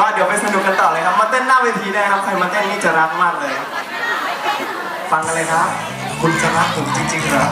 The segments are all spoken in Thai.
ก็เดี๋ยวไปสนุกกันต่อเลยครับ มาเต้นหน้าเวทีได้ครับ ใครมาเต้นนี่จะรักมากเลย ฟังกันเลยครับ คุณจะรักผมจริงๆเหรอ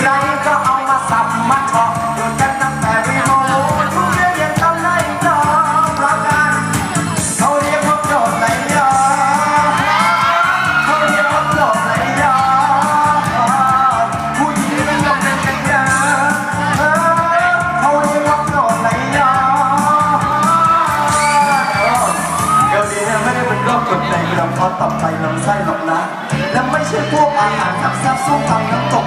ไรก็เอามาสับมาชอบอยู่ตั้งแต่ไม่โมทุกเรื่องยังต้องไล่ยอมรักกันเขาเรียกว่าโกรธไหลยอมเาเรียกว่าโกรธไหลยอมผู้หญิงก็ต้องเป็นกันยาเขาเรียกว่าโกรธไหลยอมเดี๋ยวนี้ไม่ได้เป็นโรคกดไหลลำคอตับไตลำไส้หรอกนะและไม่ใช่พวกอาหารทับแซ่บสูงมทำน้ำตก